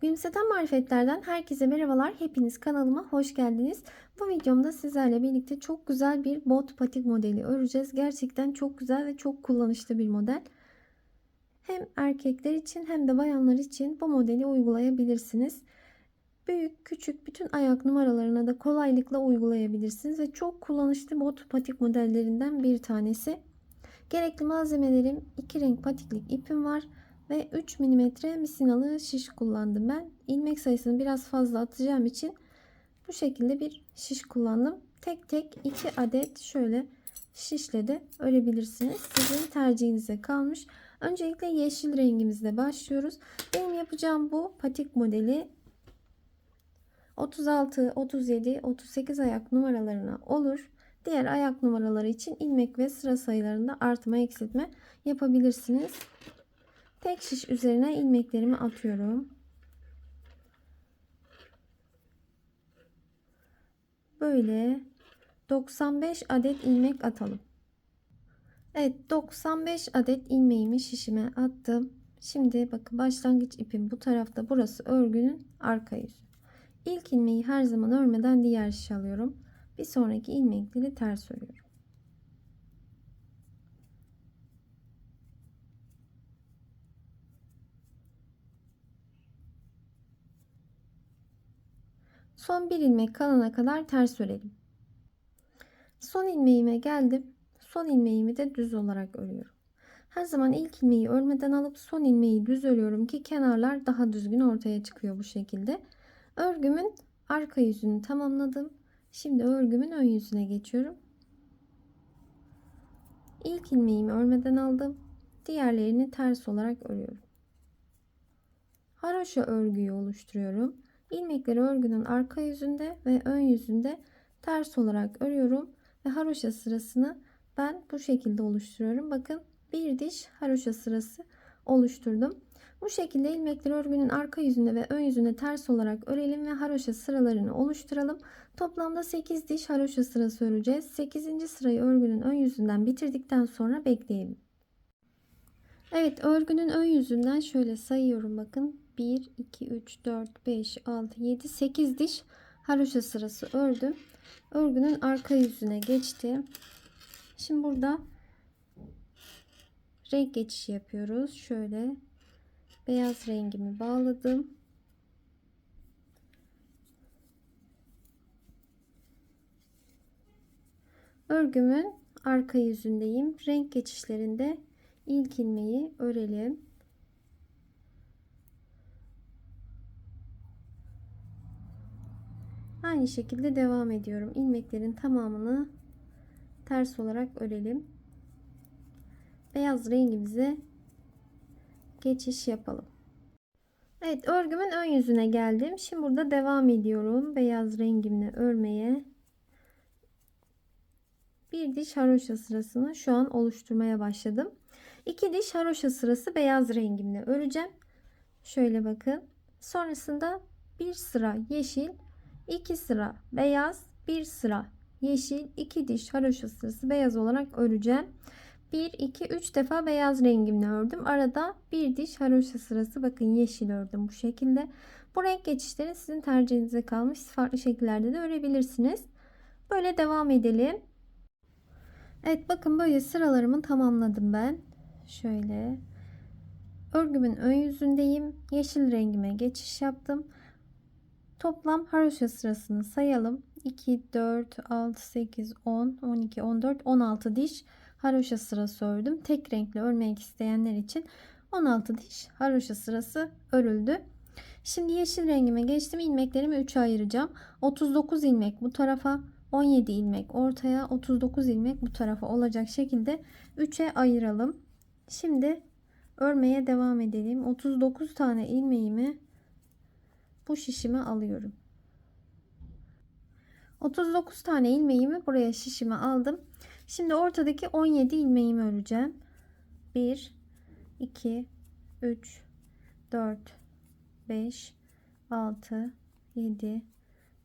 Gülümseten Marifetler'den herkese merhabalar. Hepiniz kanalıma hoş geldiniz. Bu videomda sizlerle birlikte çok güzel bir bot patik modeli öreceğiz. Gerçekten çok güzel ve çok kullanışlı bir model. Hem erkekler için hem de bayanlar için bu modeli uygulayabilirsiniz. Büyük, küçük bütün ayak numaralarına da kolaylıkla uygulayabilirsiniz ve çok kullanışlı bot patik modellerinden bir tanesi. Gerekli malzemelerim iki renk patiklik ipim var ve 3 mm misinalı şiş kullandım ben. İlmek sayısını biraz fazla atacağım için bu şekilde bir şiş kullandım. Tek tek 2 adet şöyle şişle de örebilirsiniz. Sizin tercihinize kalmış. Öncelikle yeşil rengimizle başlıyoruz. Benim yapacağım bu patik modeli 36, 37, 38 ayak numaralarına olur. Diğer ayak numaraları için ilmek ve sıra sayılarında artma eksiltme yapabilirsiniz. Tek şiş üzerine ilmeklerimi atıyorum. Böyle 95 adet ilmek atalım. Evet 95 adet ilmeğimi şişime attım. Şimdi bakın başlangıç ipim bu tarafta burası örgünün arka yüzü. İlk ilmeği her zaman örmeden diğer şiş alıyorum. Bir sonraki ilmekleri ters örüyorum. Son bir ilmek kalana kadar ters örelim. Son ilmeğime geldim. Son ilmeğimi de düz olarak örüyorum. Her zaman ilk ilmeği örmeden alıp son ilmeği düz örüyorum ki kenarlar daha düzgün ortaya çıkıyor bu şekilde. Örgümün arka yüzünü tamamladım. Şimdi örgümün ön yüzüne geçiyorum. İlk ilmeğimi örmeden aldım. Diğerlerini ters olarak örüyorum. Haroşa örgüyü oluşturuyorum. İlmekleri örgünün arka yüzünde ve ön yüzünde ters olarak örüyorum ve haroşa sırasını ben bu şekilde oluşturuyorum. Bakın bir diş haroşa sırası oluşturdum. Bu şekilde ilmekleri örgünün arka yüzünde ve ön yüzünde ters olarak örelim ve haroşa sıralarını oluşturalım. Toplamda 8 diş haroşa sırası öreceğiz. 8. sırayı örgünün ön yüzünden bitirdikten sonra bekleyelim. Evet örgünün ön yüzünden şöyle sayıyorum bakın. 1, 2, 3, 4, 5, 6, 7, 8 diş haroşa sırası ördüm. Örgünün arka yüzüne geçtim. Şimdi burada renk geçişi yapıyoruz. Şöyle beyaz rengimi bağladım. Örgümün arka yüzündeyim. Renk geçişlerinde ilk ilmeği örelim. Aynı şekilde devam ediyorum. İlmeklerin tamamını ters olarak örelim. Beyaz rengimize geçiş yapalım. Evet örgümün ön yüzüne geldim. Şimdi burada devam ediyorum. Beyaz rengimle örmeye. Bir diş haroşa sırasını şu an oluşturmaya başladım. İki diş haroşa sırası beyaz rengimle öreceğim. Şöyle bakın. Sonrasında bir sıra yeşil, iki sıra beyaz, bir sıra yeşil, iki diş haroşa sırası beyaz olarak öreceğim. 1 2 3 defa beyaz rengimle ördüm. Arada bir diş haroşa sırası bakın yeşil ördüm bu şekilde. Bu renk geçişleri sizin tercihinize kalmış. Farklı şekillerde de örebilirsiniz. Böyle devam edelim. Evet bakın böyle sıralarımı tamamladım ben. Şöyle örgümün ön yüzündeyim. Yeşil rengime geçiş yaptım. Toplam haroşa sırasını sayalım. 2, 4, 6, 8, 10, 12, 14, 16 diş haroşa sırası ördüm. Tek renkli örmek isteyenler için 16 diş haroşa sırası örüldü. Şimdi yeşil rengime geçtim. İlmeklerimi 3'e ayıracağım. 39 ilmek bu tarafa, 17 ilmek ortaya, 39 ilmek bu tarafa olacak şekilde 3'e ayıralım. Şimdi örmeye devam edelim. 39 tane ilmeğimi bu şişime alıyorum. 39 tane ilmeğimi buraya şişime aldım. Şimdi ortadaki 17 ilmeğimi öreceğim. 1 2 3 4 5 6 7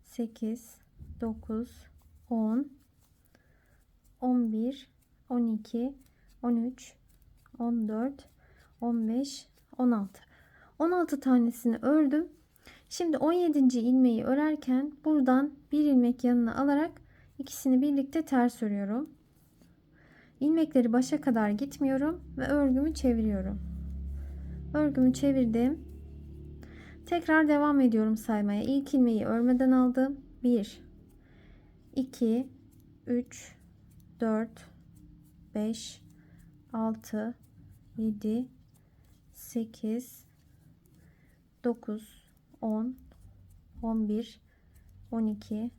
8 9 10 11 12 13 14 15 16 16 tanesini ördüm Şimdi 17. ilmeği örerken buradan bir ilmek yanına alarak ikisini birlikte ters örüyorum. İlmekleri başa kadar gitmiyorum ve örgümü çeviriyorum. Örgümü çevirdim. Tekrar devam ediyorum saymaya. İlk ilmeği örmeden aldım. 1 2 3 4 5 6 7 8 9 10 11 12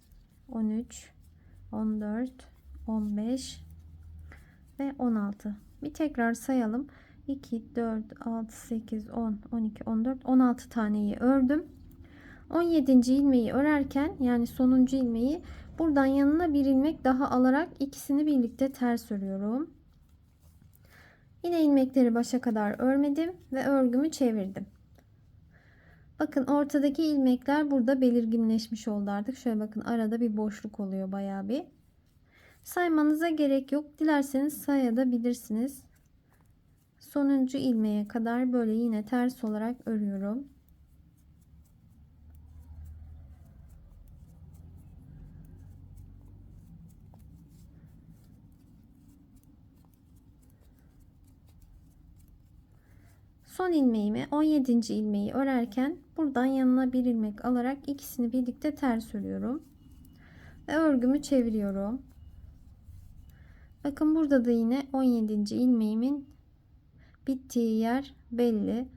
13 14 15 ve 16 bir tekrar sayalım. 2 4 6 8 10 12 14 16 taneyi ördüm. 17. ilmeği örerken yani sonuncu ilmeği buradan yanına bir ilmek daha alarak ikisini birlikte ters örüyorum yine ilmekleri başa kadar örmedim ve örgümü çevirdim Bakın ortadaki ilmekler burada belirginleşmiş oldu artık. Şöyle bakın arada bir boşluk oluyor bayağı bir. Saymanıza gerek yok. Dilerseniz sayabilirsiniz. Sonuncu ilmeğe kadar böyle yine ters olarak örüyorum. Son ilmeğimi 17. ilmeği örerken buradan yanına bir ilmek alarak ikisini birlikte ters örüyorum. Ve örgümü çeviriyorum. Bakın burada da yine 17. ilmeğimin bittiği yer belli.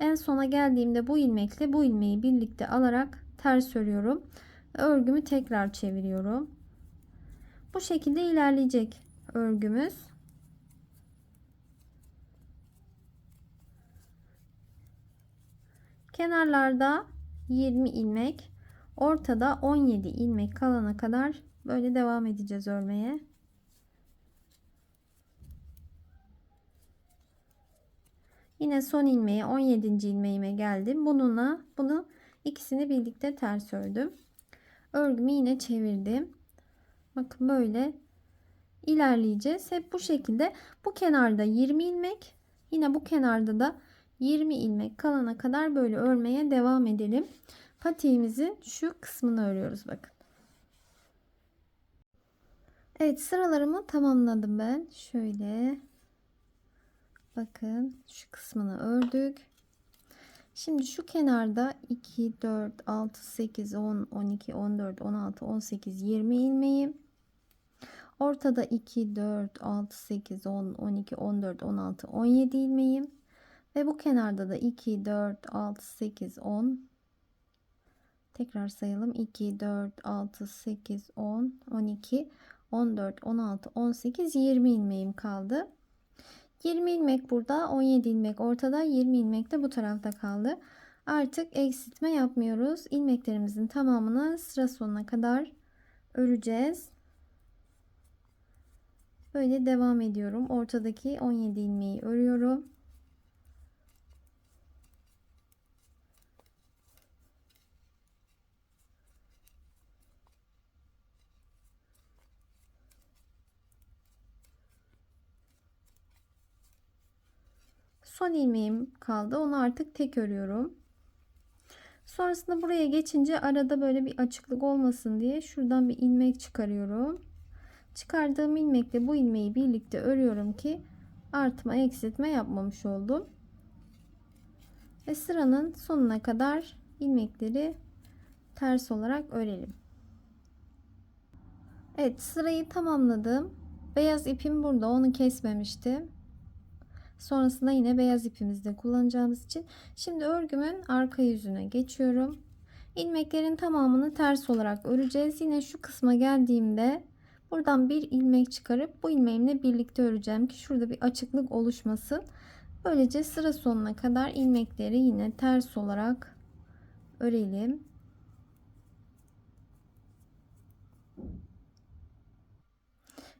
En sona geldiğimde bu ilmekle bu ilmeği birlikte alarak ters örüyorum. Örgümü tekrar çeviriyorum. Bu şekilde ilerleyecek örgümüz. Kenarlarda 20 ilmek, ortada 17 ilmek kalana kadar böyle devam edeceğiz örmeye. Yine son ilmeğe 17. ilmeğime geldim. Bununla bunu ikisini birlikte ters ördüm. Örgümü yine çevirdim. Bakın böyle ilerleyeceğiz. Hep bu şekilde bu kenarda 20 ilmek yine bu kenarda da 20 ilmek kalana kadar böyle örmeye devam edelim. Patiğimizin şu kısmını örüyoruz bakın. Evet sıralarımı tamamladım ben. Şöyle bakın şu kısmını ördük. Şimdi şu kenarda 2, 4, 6, 8, 10, 12, 14, 16, 18, 20 ilmeği. Ortada 2, 4, 6, 8, 10, 12, 14, 16, 17 ilmeğim. Ve bu kenarda da 2, 4, 6, 8, 10. Tekrar sayalım. 2, 4, 6, 8, 10, 12, 14, 16, 18, 20 ilmeğim kaldı. 20 ilmek burada, 17 ilmek ortada, 20 ilmek de bu tarafta kaldı. Artık eksiltme yapmıyoruz. İlmeklerimizin tamamını sıra sonuna kadar öreceğiz. Böyle devam ediyorum. Ortadaki 17 ilmeği örüyorum. Son ilmeğim kaldı. Onu artık tek örüyorum. Sonrasında buraya geçince arada böyle bir açıklık olmasın diye şuradan bir ilmek çıkarıyorum. Çıkardığım ilmekle bu ilmeği birlikte örüyorum ki artma eksiltme yapmamış oldum. Ve sıranın sonuna kadar ilmekleri ters olarak örelim. Evet sırayı tamamladım. Beyaz ipim burada onu kesmemiştim. Sonrasında yine beyaz ipimizde kullanacağımız için. Şimdi örgümün arka yüzüne geçiyorum. İlmeklerin tamamını ters olarak öreceğiz. Yine şu kısma geldiğimde buradan bir ilmek çıkarıp bu ilmeğimle birlikte öreceğim ki şurada bir açıklık oluşmasın. Böylece sıra sonuna kadar ilmekleri yine ters olarak örelim.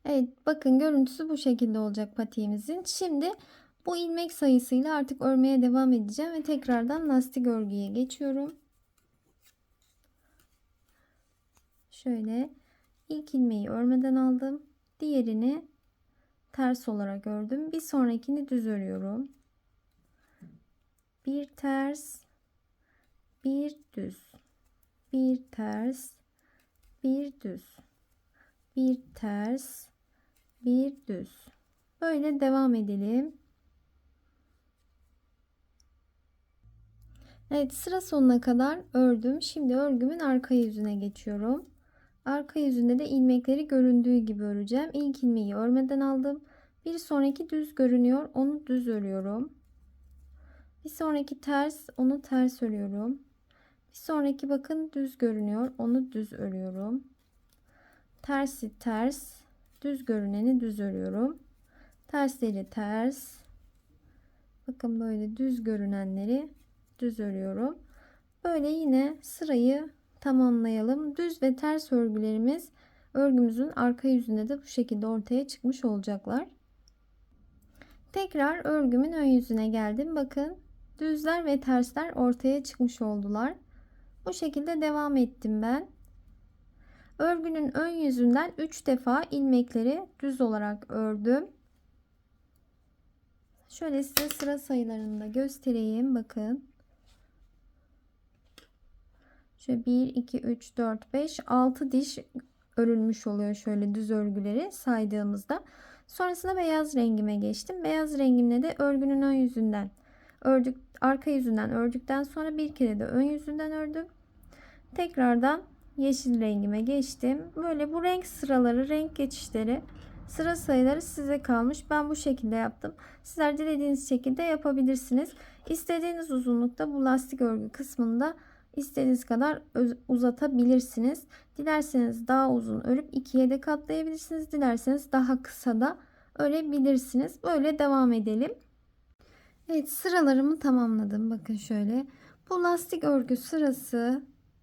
Evet bakın görüntüsü bu şekilde olacak patiğimizin. Şimdi bu ilmek sayısıyla artık örmeye devam edeceğim ve tekrardan lastik örgüye geçiyorum. Şöyle ilk ilmeği örmeden aldım. Diğerini ters olarak ördüm. Bir sonrakini düz örüyorum. Bir ters, bir düz, bir ters, bir düz, bir ters, bir düz. Böyle devam edelim. Evet sıra sonuna kadar ördüm. Şimdi örgümün arka yüzüne geçiyorum. Arka yüzünde de ilmekleri göründüğü gibi öreceğim. İlk ilmeği örmeden aldım. Bir sonraki düz görünüyor. Onu düz örüyorum. Bir sonraki ters, onu ters örüyorum. Bir sonraki bakın düz görünüyor. Onu düz örüyorum. Tersi ters, düz görüneni düz örüyorum. Tersleri ters. Bakın böyle düz görünenleri düz örüyorum. Böyle yine sırayı tamamlayalım. Düz ve ters örgülerimiz örgümüzün arka yüzünde de bu şekilde ortaya çıkmış olacaklar. Tekrar örgümün ön yüzüne geldim. Bakın düzler ve tersler ortaya çıkmış oldular. Bu şekilde devam ettim ben. Örgünün ön yüzünden 3 defa ilmekleri düz olarak ördüm. Şöyle size sıra sayılarını da göstereyim. Bakın. Şöyle 1, 2, 3, 4, 5, 6 diş örülmüş oluyor şöyle düz örgüleri saydığımızda. Sonrasında beyaz rengime geçtim. Beyaz rengimle de örgünün ön yüzünden ördük, arka yüzünden ördükten sonra bir kere de ön yüzünden ördüm. Tekrardan yeşil rengime geçtim. Böyle bu renk sıraları, renk geçişleri, sıra sayıları size kalmış. Ben bu şekilde yaptım. Sizler dilediğiniz şekilde yapabilirsiniz. İstediğiniz uzunlukta bu lastik örgü kısmında istediğiniz kadar uzatabilirsiniz. Dilerseniz daha uzun örüp ikiye de katlayabilirsiniz. Dilerseniz daha kısa da örebilirsiniz. Böyle devam edelim. Evet sıralarımı tamamladım. Bakın şöyle. Bu lastik örgü sırası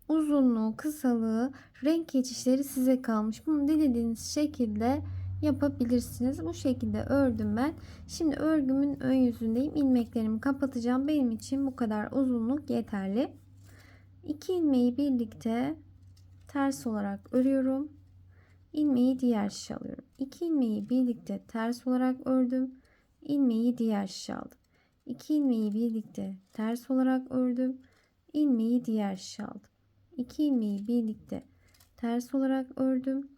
uzunluğu, kısalığı, renk geçişleri size kalmış. Bunu dilediğiniz şekilde yapabilirsiniz. Bu şekilde ördüm ben. Şimdi örgümün ön yüzündeyim. İlmeklerimi kapatacağım. Benim için bu kadar uzunluk yeterli. 2 ilmeği birlikte ters olarak örüyorum. İlmeği diğer şişe alıyorum. 2 ilmeği birlikte ters olarak ördüm. İlmeği diğer şişe aldım. 2 ilmeği birlikte ters olarak ördüm. İlmeği diğer şişe aldım. 2 ilmeği birlikte ters olarak ördüm.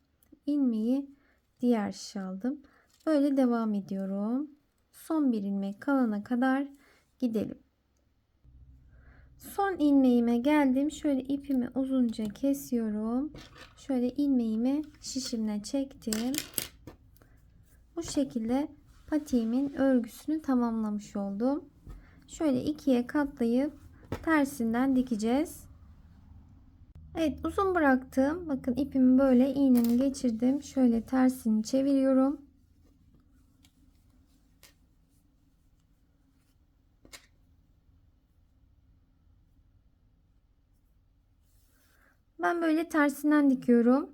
İlmeği diğer şişe aldım. Böyle devam ediyorum. Son bir ilmek kalana kadar gidelim. Son ilmeğime geldim. Şöyle ipimi uzunca kesiyorum. Şöyle ilmeğimi şişimle çektim. Bu şekilde patiğimin örgüsünü tamamlamış oldum. Şöyle ikiye katlayıp tersinden dikeceğiz. Evet uzun bıraktım. Bakın ipimi böyle iğnemi geçirdim. Şöyle tersini çeviriyorum. Ben böyle tersinden dikiyorum.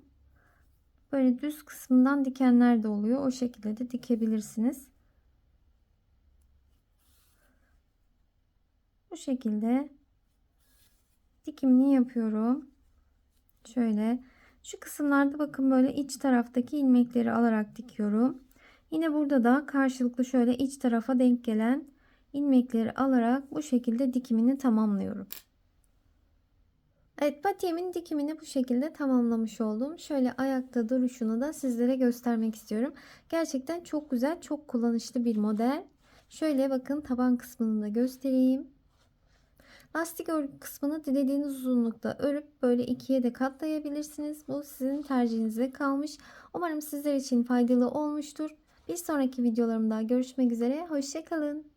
Böyle düz kısmından dikenler de oluyor. O şekilde de dikebilirsiniz. Bu şekilde dikimini yapıyorum. Şöyle şu kısımlarda bakın böyle iç taraftaki ilmekleri alarak dikiyorum. Yine burada da karşılıklı şöyle iç tarafa denk gelen ilmekleri alarak bu şekilde dikimini tamamlıyorum. Evet patiğimin dikimini bu şekilde tamamlamış oldum. Şöyle ayakta duruşunu da sizlere göstermek istiyorum. Gerçekten çok güzel, çok kullanışlı bir model. Şöyle bakın taban kısmını da göstereyim. Lastik örgü kısmını dilediğiniz uzunlukta örüp böyle ikiye de katlayabilirsiniz. Bu sizin tercihinize kalmış. Umarım sizler için faydalı olmuştur. Bir sonraki videolarımda görüşmek üzere. Hoşçakalın.